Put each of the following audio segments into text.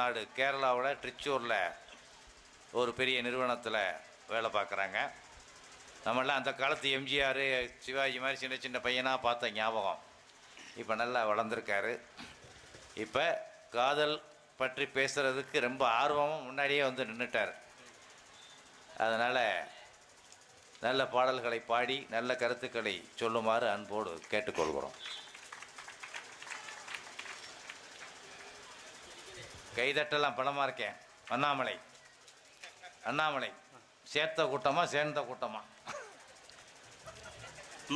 நாடு கேரளாவோட ட்ரிச்சூரில் ஒரு பெரிய நிறுவனத்தில் வேலை பார்க்குறாங்க. நம்மளாம் அந்த காலத்து எம்ஜிஆர் சிவாஜி மாதிரி சின்ன சின்ன பையனாக பார்த்த ஞாபகம் இப்போ நல்லா வளர்ந்துருக்காரு. இப்போ காதல் பற்றி பேசுகிறதுக்கு ரொம்ப ஆர்வமும் முன்னாடியே வந்து நின்றுட்டார் அதனால் நல்ல பாடல்களை பாடி நல்ல கருத்துக்களை சொல்லுமாறு அன்போடு கேட்டுக்கொள்கிறோம். கைதட்டெல்லாம் பணமாக இருக்கேன். அண்ணாமலை. அண்ணாமலை. சேர்த்த கூட்டமா சேர்ந்த கூட்டமா?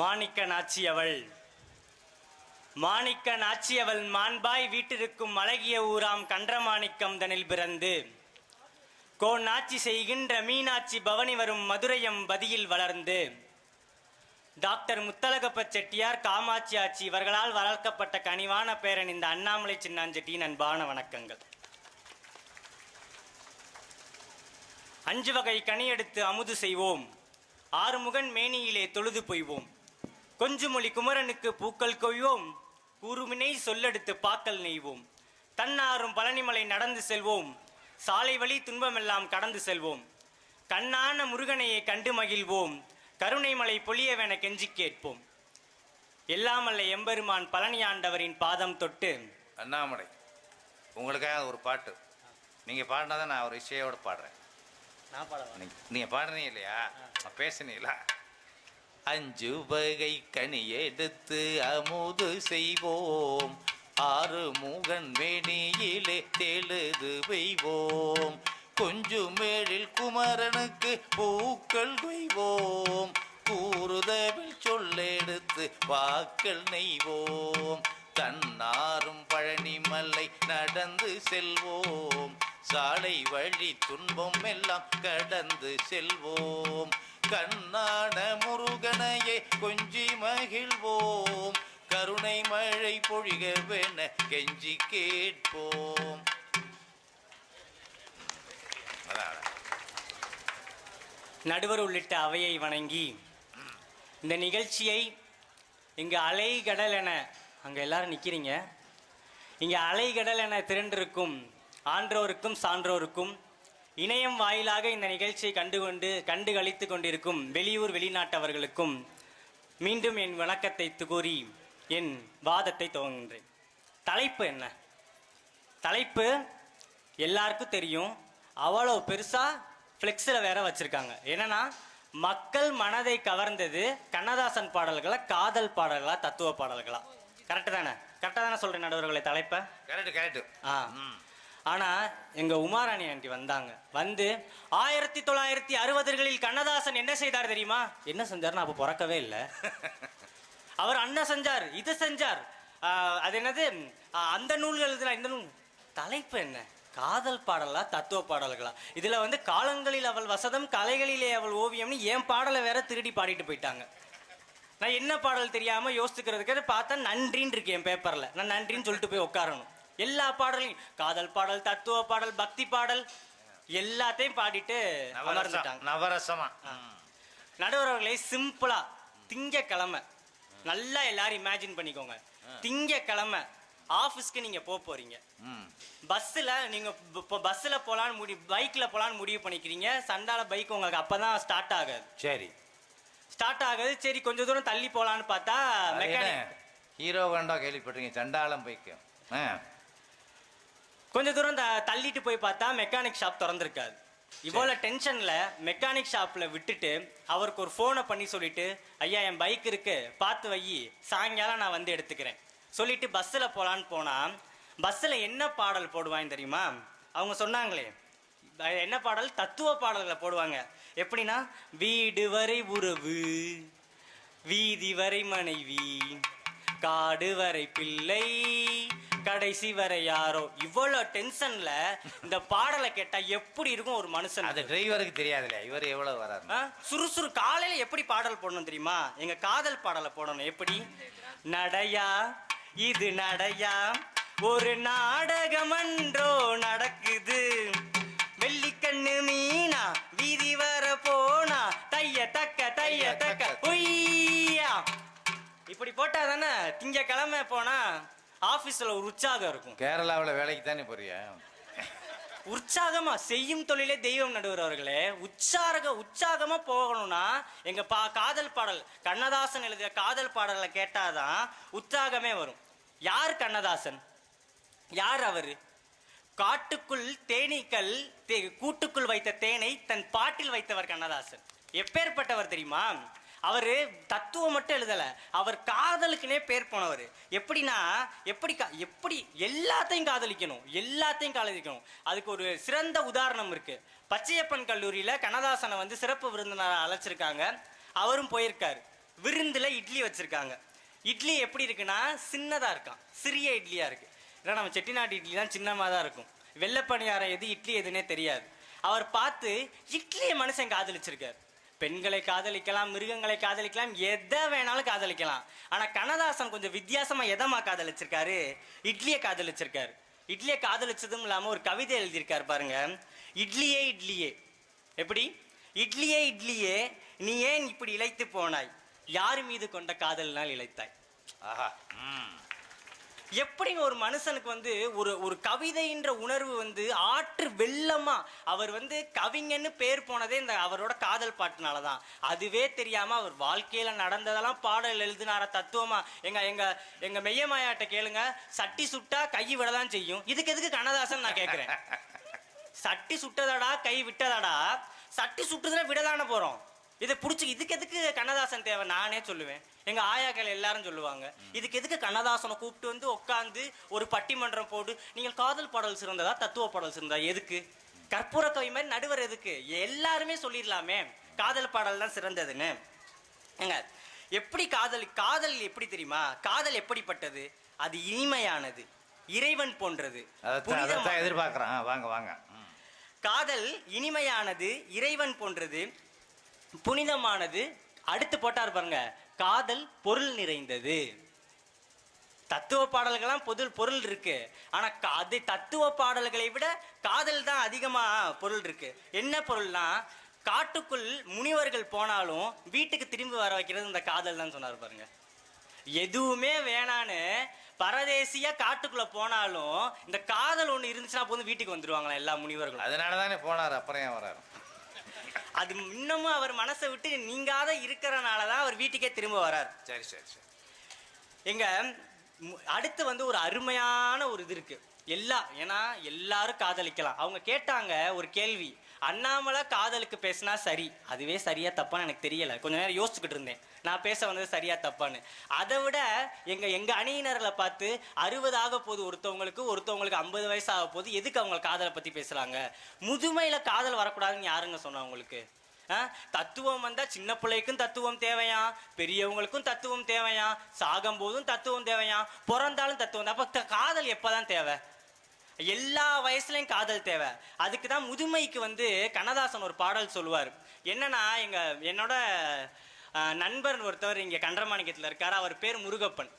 மாணிக்க நாச்சியவள் மாணிக்க நாச்சியவள் மாண்பாய் வீட்டிற்கும் அழகிய ஊராம் கன்றமாணிக்கம் தனில் பிறந்து கோ நாச்சி செய்கின்ற மீனாட்சி பவனி வரும் மதுரையம் பதியில் வளர்ந்து டாக்டர் முத்தலகப்ப செட்டியார் காமாட்சி ஆட்சி இவர்களால் வளர்க்கப்பட்ட கனிவான பேரன் இந்த அண்ணாமலை சின்னாஞ்செட்டியின் அன்பான வணக்கங்கள். அஞ்சு வகை கனி எடுத்து அமுது செய்வோம். ஆறுமுகன் மேனியிலே தொழுது பொய்வோம். கொஞ்சுமொழி குமரனுக்கு பூக்கள் கொய்வோம். கூறுமினை சொல்லெடுத்து பாக்கல் நெய்வோம். தன்னாரும் பழனிமலை நடந்து செல்வோம். சாலை வழி துன்பமெல்லாம் கடந்து செல்வோம். கண்ணான முருகனையை கண்டு மகிழ்வோம். கருணைமலை பொழியவென கெஞ்சி கேட்போம். எல்லாமல்ல எம்பெருமான் பழனி ஆண்டவரின் பாதம் தொட்டு. அண்ணாமலை உங்களுக்காக ஒரு பாட்டு. நீங்கள் பாடினா தான் நான் ஒரு இசையோடு பாடுறேன். நான் பாடவா? நீங்க- நீங்க இல்லையா? இல்லையா பேசுனீங்களா? அஞ்சு வகை கனி எடுத்து அமுது செய்வோம். ஆறு மூகன் வேணியிலே தெழுது வைவோம் கொஞ்சு மேழில் குமரனுக்கு பூக்கள் கொய்வோம். கூறுதவில் சொல்லெடுத்து வாக்கள் நெய்வோம். தன்னாரும் பழனிமலை நடந்து செல்வோம். சாலை வழி துன்பம் எல்லாம் கடந்து செல்வோம். கண்ணான முருகனையே கொஞ்சி மகிழ்வோம். கருணை மழை பொழிகவென கெஞ்சி கேட்போம். நடுவர் உள்ளிட்ட அவையை வணங்கி இந்த நிகழ்ச்சியை இங்கு அலைகடல் என அங்கே எல்லாரும் நிற்கிறீங்க இங்கே அலைகடல் என திரண்டிருக்கும் ஆன்றோருக்கும் சான்றோருக்கும் இணையம் வாயிலாக இந்த நிகழ்ச்சியை கண்டுகொண்டு கண்டு களித்து கொண்டிருக்கும் வெளியூர் வெளிநாட்டவர்களுக்கும் மீண்டும் என் வணக்கத்தை கூறி என் வாதத்தை துவங்குகின்றேன். தலைப்பு என்ன? தலைப்பு எல்லாருக்கும் தெரியும். அவ்வளோ பெருசா ஃப்ளெக்ஸில் வேற வச்சிருக்காங்க. என்னன்னா மக்கள் மனதை கவர்ந்தது கண்ணதாசன் பாடல்களா காதல் பாடல்களா தத்துவ பாடல்களா? கரெக்டு தானே? கரெக்டாக தானே சொல்கிறேன் நடுவர்களை தலைப்பை? கரெக்ட் கரெக்ட் ஆ. ஆனால் எங்கள் உமாராணி ஆண்டி வந்தாங்க. வந்து ஆயிரத்தி தொள்ளாயிரத்தி அறுபதுகளில் கண்ணதாசன் என்ன செய்தார் தெரியுமா? என்ன செஞ்சார்னு அப்போ பிறக்கவே இல்லை. அவர் அண்ணன் செஞ்சார் இது செஞ்சார். அது என்னது? அந்த நூல்கள் எழுதுனா இந்த நூல். தலைப்பு என்ன? காதல் பாடலா தத்துவ பாடல்களா? இதில் வந்து காலங்களில் அவள் வசதம் கலைகளிலே அவள் ஓவியம்னு என் பாடலை வேற திருடி பாடிட்டு போயிட்டாங்க. நான் என்ன பாடல் தெரியாமல் யோசிக்கிறதுக்கு பார்த்தா நன்றின்னு இருக்கு என் பேப்பரில் நான் நன்றின்னு சொல்லிட்டு போய் உட்காரணும். எல்லா பாடலையும் காதல் பாடல் தத்துவ பாடல் பக்தி பாடல் எல்லாத்தையும் பாடிட்டு அமர்ந்துட்டாங்க நவரசமா. நடுவர்களே சிம்பிளா திங்கக்கிழமை. நல்லா எல்லாரும் இமேஜின் பண்ணிக்கோங்க. திங்கக்கிழமை ஆஃபீஸ்க்கு நீங்க போக போறீங்க. ம். பஸ்ஸில் நீங்க இப்போ பஸ்ஸில் போலான்னு முடி பைக்கில் போலான்னு முடிவு பண்ணிக்கிறீங்க. சண்டால பைக் உங்களுக்கு அப்பதான் ஸ்டார்ட் ஆகாது. சரி. ஸ்டார்ட் ஆகுது. சரி கொஞ்ச தூரம் தள்ளி போலான்னு பார்த்தா மெக்கானிக் ஹீரோ கண்டா கேள்விப்பட்டிருக்கீங்க. சண்டாளம் பைக்கு. ஆ. கொஞ்ச தூரம் த- தள்ளிட்டு போய் பார்த்தா மெக்கானிக் ஷாப் திறந்திருக்காது. இவ்வளோ டென்ஷன்ல மெக்கானிக் ஷாப்ல விட்டுட்டு அவருக்கு ஒரு ஃபோனை பண்ணி சொல்லிட்டு ஐயா என் பைக் இருக்கு பார்த்து வை. சாயங்காலம் நான் வந்து எடுத்துக்கிறேன். சொல்லிட்டு பஸ்ஸில் போலான்னு போனா பஸ்ஸில் என்ன பாடல் போடுவாங்க தெரியுமா? அவங்க சொன்னாங்களே. என்ன பாடல்? தத்துவ பாடல்களை போடுவாங்க. எப்படின்னா வீடு வரை உறவு வீதி வரை மனைவி காடு வரை பிள்ளை கடைசி வரை யாரோ? இவ்வளோ டென்ஷன்ல இந்த பாடலை கேட்டா எப்படி இருக்கும் ஒரு மனுஷன் அது டிரைவருக்கு தெரியாதுல்ல இவர் எவ்வளவு வராரு? ஆ? சுறுசுறு காலையில எப்படி பாடல் போடணும் தெரியுமா? எங்க காதல் பாடலை போடணும். எப்படி? நடையா இது நடையா? ஒரு நாடகமன்றோ நடக்குது. வெள்ளிக்கண்ணு மீனா வீதி வர போனா தைய தக்க தைய தக்க உய்யா இப்படி போட்டா தானே? திங்கக்கிழமை போனா ஆபீஸ்ல ஒரு உற்சாகம் இருக்கும். கேரளாவில் வேலைக்கு தானே போறியா? உற்சாகமா செய்யும் தொழிலே தெய்வம் நடுவர் அவர்களே உற்சாக உற்சாகமா போகணும்னா எங்க பா காதல் பாடல் கண்ணதாசன் எழுதிய காதல் பாடலை கேட்டாதான் உற்சாகமே வரும். யார் கண்ணதாசன்? யார் அவரு? காட்டுக்குள் தேனீக்கள் கூட்டுக்குள் வைத்த தேனை தன் பாட்டில் வைத்தவர் கண்ணதாசன். எப்பேற்பட்டவர் தெரியுமா? அவர் தத்துவம் மட்டும் எழுதலை. அவர் காதலுக்குனே பேர் போனவர். எப்படின்னா எப்படி கா- எப்படி எல்லாத்தையும் காதலிக்கணும். எல்லாத்தையும் காதலிக்கணும். அதுக்கு ஒரு சிறந்த உதாரணம் இருக்குது பச்சையப்பன் கல்லூரியில் கண்ணதாசனை வந்து சிறப்பு விருந்தினரை அழைச்சிருக்காங்க. அவரும் போயிருக்காரு. விருந்தில் இட்லி வச்சுருக்காங்க. இட்லி எப்படி இருக்குன்னா சின்னதாக இருக்கான் சிறிய இட்லியாக இருக்குது ஏன்னா நம்ம செட்டிநாட்டு இட்லி தான் சின்னமாக தான் இருக்கும். வெள்ளப்பணியாரம் எது இட்லி எதுனே தெரியாது. அவர் பார்த்து இட்லியை மனுஷன் காதலிச்சிருக்கார். பெண்களை காதலிக்கலாம் மிருகங்களை காதலிக்கலாம் எதை வேணாலும் காதலிக்கலாம். ஆனால் கண்ணதாசன் கொஞ்சம் வித்தியாசமாக எதமா காதலிச்சிருக்காரு? இட்லியை காதலிச்சிருக்காரு. இட்லியை காதலிச்சதும் இல்லாமல் ஒரு கவிதை எழுதியிருக்காரு பாருங்க. இட்லியே இட்லியே. எப்படி? இட்லியே இட்லியே நீ ஏன் இப்படி இழைத்து போனாய்? யார் மீது கொண்ட காதலினால் இழைத்தாய்? ஆஹா ம். எப்படிங்க ஒரு மனுஷனுக்கு வந்து ஒரு ஒரு கவிதைன்ற உணர்வு வந்து ஆற்று வெள்ளமா அவர் வந்து கவிஞன்னு பேர் போனதே இந்த அவரோட காதல் பாட்டுனால தான் அதுவே தெரியாம அவர் வாழ்க்கையில நடந்ததெல்லாம் பாடல் எழுதினார தத்துவமா? எங்க எங்க எங்க மெய்யமாயாட்ட கேளுங்க. சட்டி சுட்டா கை விடதான் செய்யும். இதுக்கு எதுக்கு கண்ணதாசன் நான் கேட்கிறேன் சட்டி சுட்டதாடா கை விட்டதாடா? சட்டி சுட்டுதுன்னா விடதான போறோம். இதை புடிச்சு இதுக்கு எதுக்கு கண்ணதாசன் தேவை? நானே சொல்லுவேன். எங்க ஆயாக்கள் எல்லாரும் சொல்லுவாங்க. இதுக்கு எதுக்கு கண்ணதாசனை கூப்பிட்டு வந்து உட்காந்து ஒரு பட்டிமன்றம் போட்டு நீங்கள் காதல் பாடல் சிறந்ததா தத்துவ பாடல் சிறந்ததா எதுக்கு? கற்பூர கவி மாதிரி நடுவர் எதுக்கு? எல்லாருமே சொல்லிடலாமே. காதல் பாடல் தான் சிறந்ததுன்னு. ஏங்க எப்படி காதல் காதல் எப்படி தெரியுமா? காதல் எப்படிப்பட்டது? அது இனிமையானது இறைவன் போன்றது எதிர்பார்க்குறேன். வாங்க வாங்க. காதல் இனிமையானது இறைவன் போன்றது புனிதமானது. அடுத்து போட்டார் பாருங்க. காதல் பொருள் நிறைந்தது. தத்துவ பாடல்கள்லாம் பொது பொருள் இருக்கு. ஆனா அது தத்துவ பாடல்களை விட காதல் தான் அதிகமா பொருள் இருக்கு. என்ன பொருள்னா காட்டுக்குள் முனிவர்கள் போனாலும் வீட்டுக்கு திரும்பி வர வைக்கிறது இந்த காதல் தான் சொன்னார் பாருங்க. எதுவுமே வேணான்னு பரதேசியா காட்டுக்குள்ள போனாலும் இந்த காதல் ஒன்று இருந்துச்சுன்னா போதும் வீட்டுக்கு வந்துருவாங்களா எல்லா முனிவர்களும். அதனால தானே போனார் அப்புறம் ஏன் வராரு? அது இன்னமும் அவர் மனசை விட்டு நீங்காத இருக்கிறனால தான் அவர் வீட்டுக்கே திரும்ப வரார். சரி சரி சரி. எங்க அடுத்து வந்து ஒரு அருமையான ஒரு இது இருக்கு. எல்லா ஏன்னா எல்லாரும் காதலிக்கலாம். அவங்க கேட்டாங்க ஒரு கேள்வி. அண்ணாமலை காதலுக்கு பேசினா சரி. அதுவே சரியா தப்பான்னு எனக்கு தெரியல. கொஞ்ச நேரம் யோசிச்சுக்கிட்டு இருந்தேன். நான் பேச வந்தது சரியா தப்பான்னு. அதை விட எங்க எங்க அணியினர்களை பார்த்து அறுபது ஆக போகுது ஒருத்தவங்களுக்கு ஒருத்தவங்களுக்கு ஐம்பது வயசு ஆக போகுது. எதுக்கு அவங்க காதலை பத்தி பேசுறாங்க? முதுமையில காதல் வரக்கூடாதுன்னு யாருங்க சொன்னா உங்களுக்கு? ஆ? தத்துவம் வந்தா சின்ன பிள்ளைக்கும் தத்துவம் தேவையா? பெரியவங்களுக்கும் தத்துவம் தேவையா? சாகும் போதும் தத்துவம் தேவையா? பிறந்தாலும் தத்துவம் தான். அப்ப காதல் எப்பதான் தேவை? எல்லா வயசுலையும் காதல் தேவை. அதுக்கு தான் முதுமைக்கு வந்து கண்ணதாசன் ஒரு பாடல் சொல்லுவார். என்னன்னா எங்க என்னோட நண்பர் ஒருத்தவர் இங்கே கண்டமாணிக்கத்தில் இருக்கார். அவர் பேர் முருகப்பன்.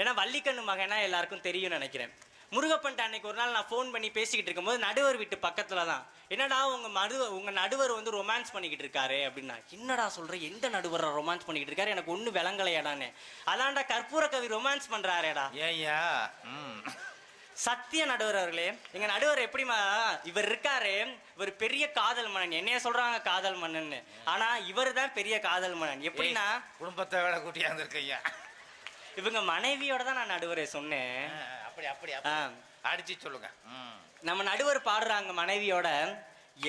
ஏன்னா வள்ளிக்கண்ணு மகனா எல்லாருக்கும் தெரியும்னு நினைக்கிறேன். முருகப்பன்ட்ட அன்னைக்கு ஒரு நாள் நான் ஃபோன் பண்ணி பேசிக்கிட்டு இருக்கும்போது நடுவர் வீட்டு பக்கத்தில் தான். என்னடா உங்கள் மடு உங்கள் நடுவர் வந்து ரொமான்ஸ் பண்ணிக்கிட்டு இருக்காரு அப்படின்னா என்னடா சொல்கிறேன் எந்த நடுவரை ரொமான்ஸ் பண்ணிக்கிட்டு இருக்காரு? எனக்கு ஒன்றும் விளங்கலையாடான்னு. அதான்டா கற்பூர கவி ரொமான்ஸ் பண்ணுறாரேடா ஏய்யா சத்திய நடுவர் அவர்களே எங்க நடுவர் எப்படிமா இவர் இருக்காரு இவர் பெரிய காதல் மன்னன். என்னைய சொல்றாங்க காதல் மன்னன் ஆனா இவர் தான் பெரிய காதல் மன்னன். எப்படின்னா குடும்பத்தை வேலை கூட்டியாந்து இருக்கையா இவங்க மனைவியோட தான் நான் நடுவரை சொன்னேன். அப்படி அப்படி அடிச்சு சொல்லுங்க. நம்ம நடுவர் பாடுறாங்க மனைவியோட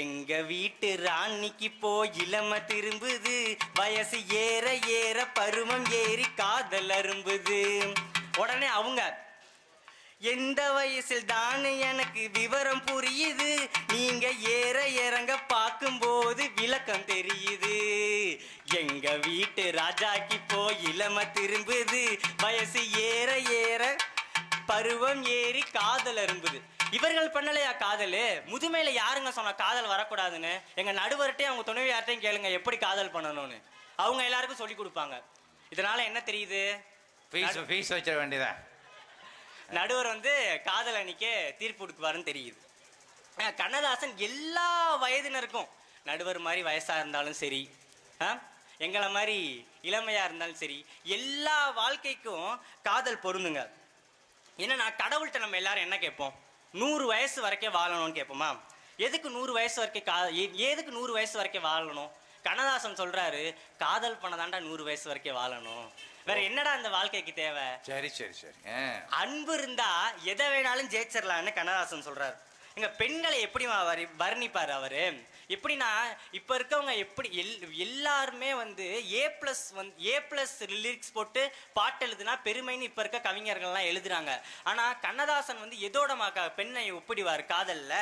எங்க வீட்டு ராணிக்கு போ இளம திரும்புது. வயசு ஏற ஏற பருவம் ஏறி காதல் அரும்புது. உடனே அவங்க எந்த வயசில் தானே எனக்கு விவரம் புரியுது? நீங்க ஏற இறங்க பார்க்கும்போது விளக்கம் தெரியுது. எங்க வீட்டு ராஜாக்கு போ இளம திரும்புது. வயசு ஏற ஏற பருவம் ஏறி காதல் அரும்புது. இவர்கள் பண்ணலையா காதல்? முதுமையில யாருங்க சொன்னா காதல் வரக்கூடாதுன்னு? எங்க நடுவர்கிட்டே அவங்க துணைவியார்ட்டையும் கேளுங்க எப்படி காதல் பண்ணணும்னு. அவங்க எல்லாருக்கும் சொல்லி கொடுப்பாங்க. இதனால என்ன தெரியுது? ஃபீஸ் ஃபீஸ் வச்சிட வேண்டியதான் நடுவர் வந்து காதல் அணிக்க தீர்ப்பு கொடுக்குவாருன்னு தெரியுது. கண்ணதாசன் எல்லா வயதினருக்கும் நடுவர் மாதிரி வயசாக இருந்தாலும் சரி ஆ? எங்களை மாதிரி இளமையாக இருந்தாலும் சரி எல்லா வாழ்க்கைக்கும் காதல் பொருந்துங்க. என்னன்னா கடவுள்கிட்ட நம்ம எல்லாரும் என்ன கேட்போம்? நூறு வயசு வரைக்கும் வாழணும்னு கேட்போமா? எதுக்கு நூறு வயசு வரைக்கும் கா எ- எதுக்கு நூறு வயசு வரைக்கும் வாழணும்? கண்ணதாசன் சொல்றாரு காதல் பண்ண தாண்டா நூறு வயசு வரைக்கும் வாழணும். வேற என்னடா அந்த வாழ்க்கைக்கு தேவை? சரி சரி சரி. அன்பு இருந்தா எதை வேணாலும் ஜெயிச்சிடலாம்னு கண்ணதாசன் சொல்றாரு. எங்க பெண்களை எப்படி வரி வர்ணிப்பாரு அவரு? எப்படின்னா இப்ப இருக்கவங்க எப்படி எல் எல்லாருமே வந்து ஏ பிளஸ் வந்து ஏ பிளஸ் லிரிக்ஸ் போட்டு பாட்டு எழுதுனா பெருமைன்னு இப்ப இருக்க கவிஞர்கள்லாம் எழுதுறாங்க. ஆனா கண்ணதாசன் வந்து எதோட மாக்கா பெண்ணை ஒப்பிடுவார்? காதல்ல?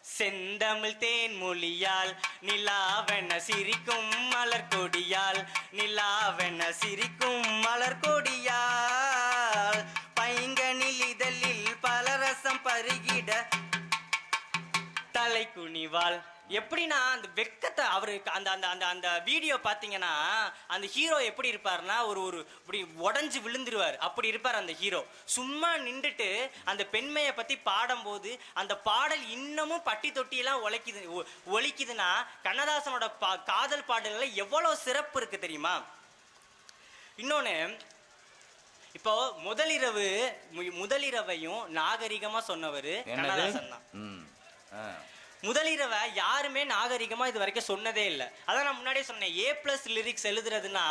செந்தமிழ் தேன் மொழியால் நிலாவென சிரிக்கும் மலர் கொடியால் நிலாவென சிரிக்கும் மலர் கொடியால் பைங்கனில் இதழில் பலரசம் பருகிட தலை குனிவாள் எப்படின்னா அந்த வெக்கத்தை அவருக்கு அந்த அந்த அந்த அந்த வீடியோ பார்த்தீங்கன்னா அந்த ஹீரோ எப்படி இருப்பாருன்னா ஒரு ஒரு இப்படி உடஞ்சு விழுந்துருவார். அப்படி இருப்பார் அந்த ஹீரோ சும்மா நின்றுட்டு அந்த பெண்மையை பத்தி பாடும்போது அந்த பாடல் இன்னமும் பட்டி தொட்டியெல்லாம் ஒலைக்குது ஒ- ஒலிக்குதுன்னா கண்ணதாசனோட பா காதல் பாடல்கள் எவ்வளவு சிறப்பு இருக்கு தெரியுமா? இன்னொன்னு இப்போ முதலிரவு முதலிரவையும் நாகரிகமா சொன்னவர் கண்ணதாசன் தான். முதலிரவை யாருமே நாகரிகமாக இது வரைக்கும் சொன்னதே இல்லை. அதான் நான் முன்னாடியே சொன்னேன் ஏ ப்ளஸ் லிரிக்ஸ் எழுதுறதுன்னா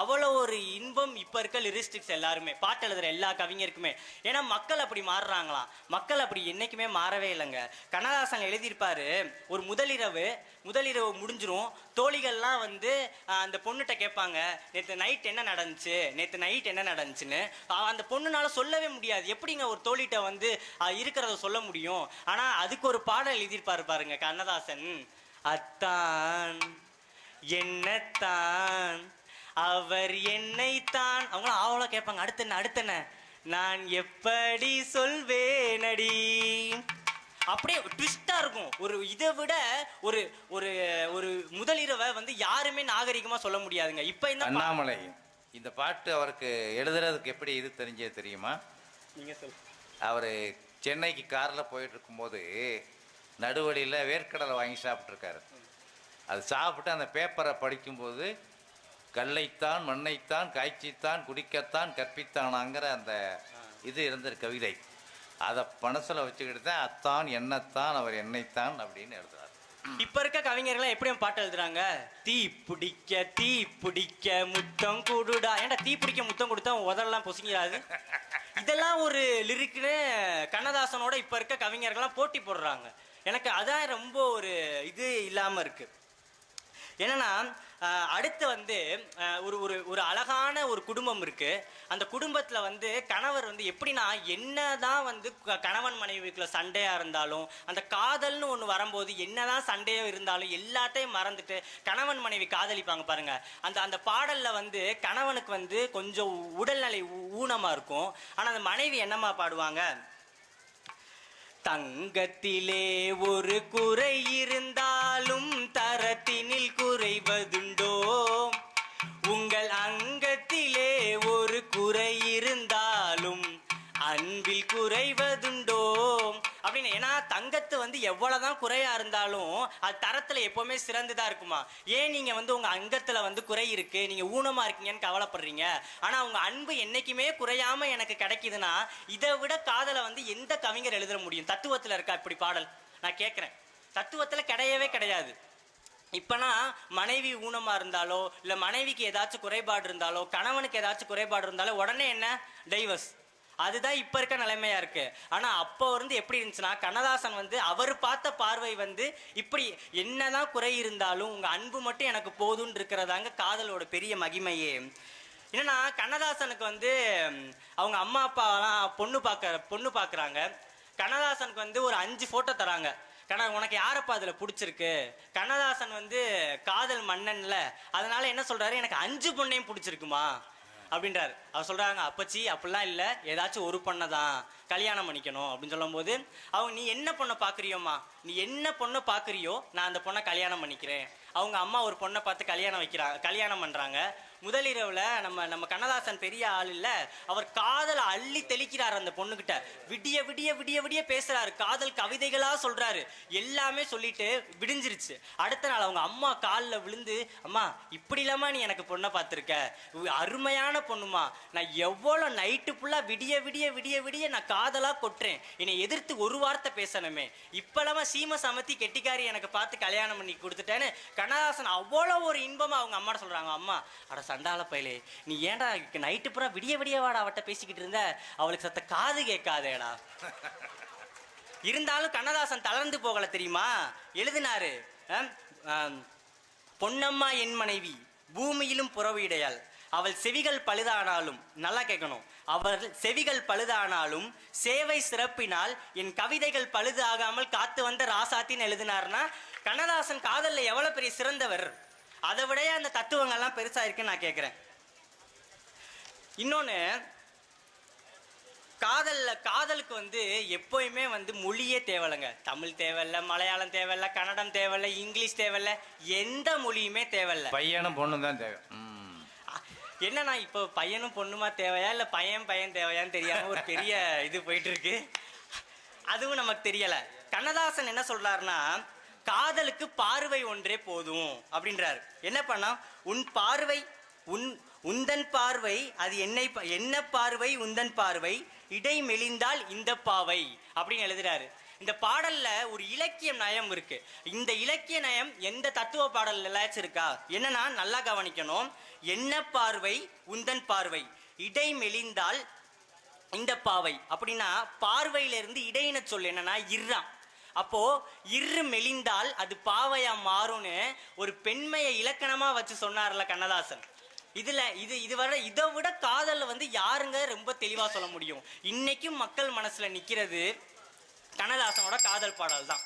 அவ்வளோ ஒரு இன்பம் இப்போ இருக்க லிரிஸ்டிக்ஸ் எல்லாருமே பாட்டு எழுதுற எல்லா கவிஞருக்குமே. ஏன்னா மக்கள் அப்படி மாறுறாங்களாம். மக்கள் அப்படி என்றைக்குமே மாறவே இல்லைங்க. கண்ணதாசன் எழுதியிருப்பாரு ஒரு முதலிரவு முதலிரவு முடிஞ்சிரும் தோழிகள்லாம் வந்து அந்த பொண்ணுகிட்ட கேட்பாங்க நேற்று நைட் என்ன நடந்துச்சு? நேற்று நைட் என்ன நடந்துச்சுன்னு? அந்த பொண்ணுனால சொல்லவே முடியாது. எப்படிங்க ஒரு தோழிகிட்ட வந்து இருக்கிறத சொல்ல முடியும்? ஆனால் அதுக்கு ஒரு பாடல் எழுதியிருப்பாரு பாருங்க கண்ணதாசன். அத்தான் என்னத்தான் அவர் என்னைத்தான். அவங்க ஆவலா கேட்பாங்க அடுத்து என்ன அடுத்து என்ன? நான் எப்படி சொல்வேனடி? அப்படியே ட்விஸ்டா இருக்கும். ஒரு இதை விட ஒரு ஒரு ஒரு முதலிரவை வந்து யாருமே நாகரிகமா சொல்ல முடியாதுங்க. இப்ப இந்த அண்ணாமலை இந்த பாட்டு அவருக்கு எழுதுறதுக்கு எப்படி இது தெரிஞ்சது தெரியுமா? நீங்க சொல்லு அவர் சென்னைக்கு காரில் போயிட்டு இருக்கும்போது நடுவழியில் வேர்க்கடலை வாங்கி சாப்பிட்ருக்காரு அது சாப்பிட்டு அந்த பேப்பரை படிக்கும்போது கல்லைத்தான் மண்ணைத்தான் காய்ச்சித்தான் குடிக்கத்தான் கற்பித்தானாங்கிற அந்த இது இருந்திருக்கு கவிதை. அதை மனசில் வச்சுக்கிட்டு தான் அத்தான் என்னத்தான் அவர் என்னைத்தான் அப்படின்னு எழுதுறாரு. இப்ப இருக்க கவிஞர்கள் எப்படி பாட்டு எழுதுறாங்க? தீ பிடிக்க தீ பிடிக்க முத்தம் கொடுடா. ஏன்டா தீ பிடிக்க முத்தம் கொடுத்தா உன் பொசுங்கிறாது இதெல்லாம் ஒரு லிரிக்னு கண்ணதாசனோட இப்ப இருக்க கவிஞர்கள்லாம் போட்டி போடுறாங்க. எனக்கு அதான் ரொம்ப ஒரு இது இல்லாமல் இருக்குது என்னன்னா அடுத்து வந்து ஒரு ஒரு ஒரு அழகான ஒரு குடும்பம் இருக்கு. அந்த குடும்பத்தில் வந்து கணவர் வந்து எப்படின்னா என்னதான் வந்து கணவன் மனைவிக்குள்ள சண்டையா இருந்தாலும் அந்த காதல்னு ஒன்று வரும்போது என்னதான் சண்டையோ இருந்தாலும் எல்லாத்தையும் மறந்துட்டு கணவன் மனைவி காதலிப்பாங்க பாருங்க. அந்த அந்த பாடல்ல வந்து கணவனுக்கு வந்து கொஞ்சம் உடல்நிலை ஊ- ஊனமா இருக்கும். ஆனால் அந்த மனைவி என்னமா பாடுவாங்க? தங்கத்திலே ஒரு குறை தங்கத்து குறையாக எவ்வளவுதான் குறையா இருந்தாலும் அது தரத்துல எப்பவுமே சிறந்துதா இருக்குமா? ஏன் நீங்க வந்து உங்க அங்கத்துல வந்து குறை இருக்கு? நீங்க ஊனமா இருக்கீங்கன்னு கவலைப்படுறீங்க. ஆனா உங்க அன்பு என்னைக்குமே குறையாம எனக்கு கிடைக்குதுன்னா இதை விட காதலை வந்து எந்த கவிஞர் எழுத முடியும்? தத்துவத்துல இருக்கா இப்படி பாடல்? நான் கேட்குறேன் தத்துவத்துல கிடையவே கிடையாது. இப்பனா மனைவி ஊனமா இருந்தாலோ இல்ல மனைவிக்கு ஏதாச்சும் குறைபாடு இருந்தாலோ கணவனுக்கு ஏதாச்சும் குறைபாடு இருந்தாலோ உடனே என்ன? டைவர்ஸ். அதுதான் இப்போ இருக்க நிலைமையா இருக்கு. ஆனால் அப்போ வந்து எப்படி இருந்துச்சுன்னா கண்ணதாசன் வந்து அவர் பார்த்த பார்வை வந்து இப்படி என்னதான் குறை இருந்தாலும் உங்கள் அன்பு மட்டும் எனக்கு போதும்னு இருக்கிறதாங்க காதலோட பெரிய மகிமையே. என்னன்னா கண்ணதாசனுக்கு வந்து அவங்க அம்மா அப்பாலாம் பொண்ணு பார்க்க பொண்ணு பார்க்குறாங்க. கண்ணதாசனுக்கு வந்து ஒரு அஞ்சு ஃபோட்டோ தராங்க. கண்ணா உனக்கு யாரப்பா அதில் பிடிச்சிருக்கு? கண்ணதாசன் வந்து காதல் மன்னன்ல. அதனால என்ன சொல்றாரு? எனக்கு அஞ்சு பொண்ணையும் பிடிச்சிருக்குமா? அப்படின்றாரு. அவர் சொல்கிறாங்க அப்பச்சி அப்படிலாம் இல்லை. ஏதாச்சும் ஒரு பொண்ணை தான் கல்யாணம் பண்ணிக்கணும். அப்படின்னு சொல்லும்போது அவங்க நீ என்ன பொண்ணை பார்க்குறியோம்மா நீ என்ன பொண்ணை பார்க்குறியோ நான் அந்த பொண்ணை கல்யாணம் பண்ணிக்கிறேன். அவங்க அம்மா ஒரு பொண்ணை பார்த்து கல்யாணம் வைக்கிறாங்க கல்யாணம் பண்ணுறாங்க முதலிரவில் நம்ம நம்ம கண்ணதாசன் பெரிய ஆள் இல்லை அவர் காதலை அள்ளி தெளிக்கிறார் அந்த பொண்ணுக்கிட்ட விடிய விடிய விடிய விடிய பேசுறாரு. காதல் கவிதைகளாக சொல்றாரு. எல்லாமே சொல்லிட்டு விடிஞ்சிருச்சு. அடுத்த நாள் அவங்க அம்மா காலில் விழுந்து அம்மா இப்படி இல்லாமா நீ எனக்கு பொண்ணை பார்த்துருக்க? அருமையான பொண்ணுமா. நான் எவ்வளோ நைட்டு ஃபுல்லாக விடிய விடிய விடிய விடிய நான் காதலாக கொட்டுறேன். என்னை எதிர்த்து ஒரு வார்த்தை பேசணுமே. இப்பெல்லாம் சீம சமத்தி கெட்டிக்காரி எனக்கு பார்த்து கல்யாணம் பண்ணி கொடுத்துட்டேன்னு கண்ணதாசன் அவ்வளோ ஒரு இன்பமாக அவங்க அம்மாட்ட சொல்கிறாங்க அம்மா அட சண்டால பயலே. நீ ஏன்டா நைட்டு பூரா விடிய விடிய வாடா அவட்ட பேசிக்கிட்டு இருந்த? அவளுக்கு சத்த காது கேட்காதேடா. இருந்தாலும் கண்ணதாசன் தளர்ந்து போகல தெரியுமா? எழுதினாரு பொன்னம்மா என் மனைவி பூமியிலும் புறவிடையாள் அவள் செவிகள் பழுதானாலும் நல்லா கேட்கணும். அவள் செவிகள் பழுதானாலும் சேவை சிறப்பினால் என் கவிதைகள் பழுது ஆகாமல் காத்து வந்த ராசாத்தின்னு எழுதினார்னா கண்ணதாசன் காதல்ல எவ்வளவு பெரிய சிறந்தவர்? அதை விட அந்த தத்துவங்கள்லாம் பெருசா இருக்குன்னு நான் கேட்கிறேன் இன்னொன்னு காதல்ல காதலுக்கு வந்து எப்போயுமே வந்து மொழியே தேவையில்லைங்க. தமிழ் தேவையில்ல மலையாளம் தேவையில்ல கன்னடம் தேவையில்ல இங்கிலீஷ் தேவையில்ல எந்த மொழியுமே தேவையில்ல. பையனும் பொண்ணும் தான் தேவை. என்னன்னா இப்போ பையனும் பொண்ணுமா தேவையா? இல்ல பையன் பையன் தேவையான்னு தெரியாம ஒரு பெரிய இது போயிட்டு இருக்கு. அதுவும் நமக்கு தெரியல. கண்ணதாசன் என்ன சொல்றாருன்னா காதலுக்கு பார்வை ஒன்றே போதும் அப்படின்றாரு. என்ன பண்ணா? உன் பார்வை உன் உந்தன் பார்வை அது என்னை பா- என்ன பார்வை உந்தன் பார்வை? இடை மெலிந்தால் இந்த பாவை அப்படின்னு எழுதுறாரு. இந்த பாடல்ல ஒரு இலக்கிய நயம் இருக்கு. இந்த இலக்கிய நயம் எந்த தத்துவ பாடல்ல இருக்கா? என்னன்னா நல்லா கவனிக்கணும். என்ன பார்வை உந்தன் பார்வை? இடை மெலிந்தால் இந்த பாவை. அப்படின்னா பார்வையிலிருந்து இடையின சொல் என்னன்னா இர்றான் அப்போ இரு மெலிந்தால் அது பாவையா மாறும்னு ஒரு பெண்மையை இலக்கணமா வச்சு சொன்னார்ல கண்ணதாசன். இதுல இது இதுவரை இதை விட காதல் வந்து யாருங்க ரொம்ப தெளிவா சொல்ல முடியும். இன்னைக்கும் மக்கள் மனசுல நிக்கிறது கண்ணதாசனோட காதல் பாடல் தான்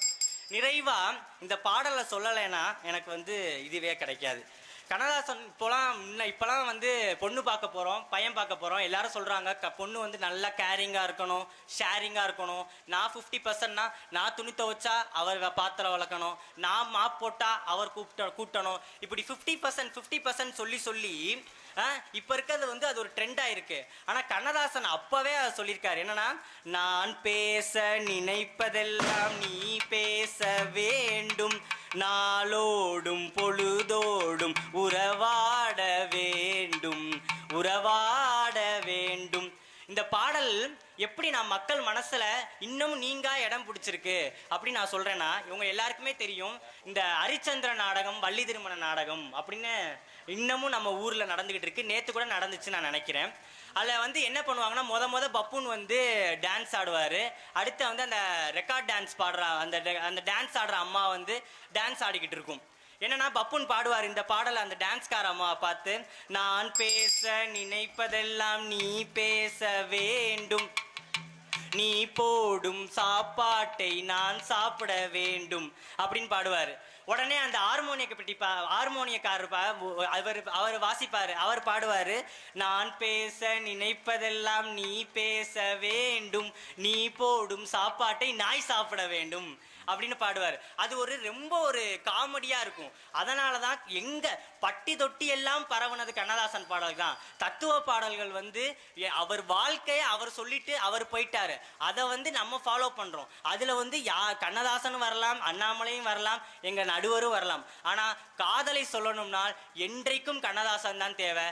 நிறைவா இந்த பாடலை சொல்லலைன்னா எனக்கு வந்து இதுவே கிடைக்காது. கண்ணதாசன் இப்போலாம் முன்ன இப்போலாம் வந்து பொண்ணு பார்க்க போகிறோம் பையன் பார்க்க போகிறோம் எல்லாரும் சொல்கிறாங்க க பொண்ணு வந்து நல்லா கேரிங்காக இருக்கணும் ஷேரிங்காக இருக்கணும். நான் ஃபிஃப்டி பர்சன்ட்னா நான் துணி துவைச்சா அவர் பாத்திரம் வளர்க்கணும் நான் மாப் போட்டால் அவர் கூப்பிட்ட கூட்டணும். இப்படி ஃபிஃப்டி பர்சன்ட் ஃபிஃப்டி பர்சன்ட் சொல்லி சொல்லி இப்போ இருக்கிறது வந்து அது ஒரு ட்ரெண்டாக இருக்கு. ஆனால் கண்ணதாசன் அப்போவே அதை சொல்லியிருக்காரு. என்னன்னா நான் பேச நினைப்பதெல்லாம் நீ பேச வேண்டும். நாளோடும் பொழுதோடும் உறவாட வேண்டும். உறவா இந்த பாடல் எப்படி நான் மக்கள் மனசுல இன்னும் நீங்கா இடம் பிடிச்சிருக்கு அப்படின்னு நான் சொல்றேன்னா இவங்க எல்லாருக்குமே தெரியும் இந்த ஹரிச்சந்திர நாடகம் வள்ளி திருமண நாடகம் அப்படின்னு இன்னமும் நம்ம ஊர்ல நடந்துகிட்டு இருக்கு. நேத்து கூட நடந்துச்சு நான் நினைக்கிறேன். அதுல வந்து என்ன பண்ணுவாங்கன்னா முத முத பப்புன் வந்து டான்ஸ் ஆடுவாரு. அடுத்து வந்து அந்த ரெக்கார்ட் டான்ஸ் பாடுற அந்த அந்த டான்ஸ் ஆடுற அம்மா வந்து டான்ஸ் ஆடிக்கிட்டு இருக்கும். என்னன்னா பப்புன் பாடுவார் இந்த பாடலை அந்த டான்ஸ்கார அம்மாவை பார்த்து நான் பேச நினைப்பதெல்லாம் நீ பேச வேண்டும். நீ போடும் சாப்பாட்டை நான் சாப்பிட வேண்டும். அப்படின்னு பாடுவார். உடனே அந்த ஹார்மோனியத்தை பற்றி பா ஹார்மோனியக்காரர் பா அவர் அவர் வாசிப்பார். அவர் பாடுவார் நான் பேச நினைப்பதெல்லாம் நீ பேச வேண்டும். நீ போடும் சாப்பாட்டை நாய் சாப்பிட வேண்டும். அப்படின்னு பாடுவார். அது ஒரு ரொம்ப ஒரு காமெடியா இருக்கும். அதனால தான் எங்க பட்டி தொட்டி எல்லாம் பரவுனது கண்ணதாசன் பாடல் தான். தத்துவ பாடல்கள் வந்து எ- அவர் வாழ்க்கையை அவர் சொல்லிட்டு அவர் போயிட்டாரு. அதை வந்து நம்ம ஃபாலோ பண்றோம். அதுல வந்து யா கண்ணதாசனும் வரலாம் அண்ணாமலையும் வரலாம் எங்க நடுவரும் வரலாம். ஆனா காதலை சொல்லணும்னால் என்றைக்கும் கண்ணதாசன் தான் தேவை.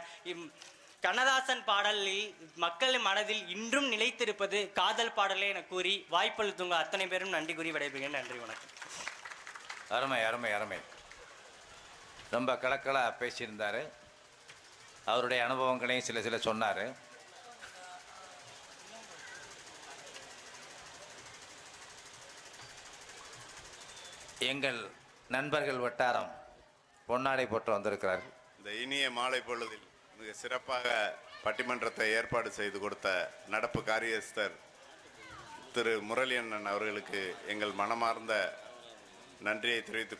கண்ணதாசன் பாடலில் மக்கள் மனதில் இன்றும் நிலைத்திருப்பது காதல் பாடலே என கூறி வாய்ப்பளித்துங்க அத்தனை பேரும் நன்றி கூறி விடைபெறுகிறேன். நன்றி வணக்கம். அருமை அருமை அருமை. ரொம்ப கலக்கலாக பேசியிருந்தார். அவருடைய அனுபவங்களையும் சில சில சொன்னார். எங்கள் நண்பர்கள் வட்டாரம் பொன்னாடை போட்டு வந்திருக்கிறார்கள். இந்த இனிய மாலை பொழுதில் மிக சிறப்பாக பட்டிமன்றத்தை ஏற்பாடு செய்து கொடுத்த நடப்பு காரியஸ்தர் திரு முரளியண்ணன் அவர்களுக்கு எங்கள் மனமார்ந்த நன்றியை தெரிவித்துக்